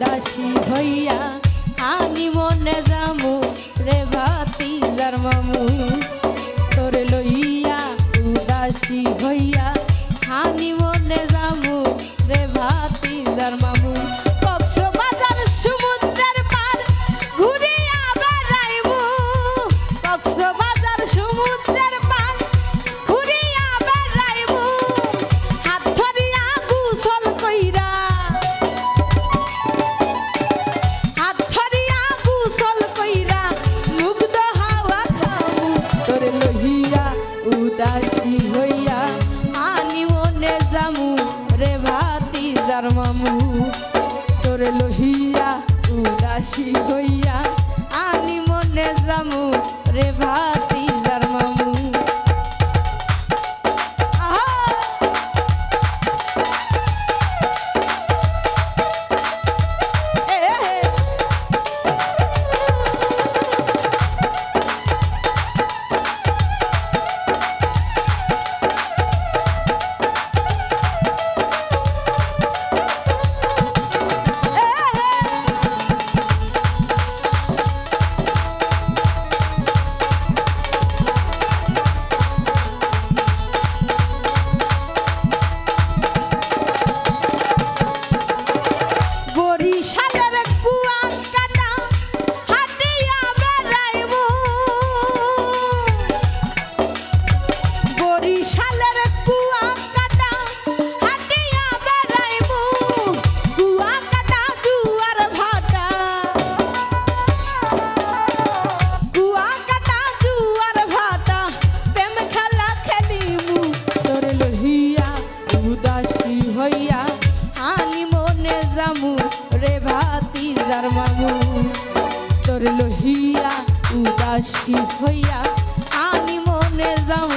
দাসী হইয়া আমি মনে যামু রে ভাতি জার মামু। রে ভাতি যার মামু তোরে লহিয়া উদাসী হইয়া আমি মনে জামু রে ভাত। রাজার মামু তোর লোহিয়া উদাসী হইয়া আমি মনে যাও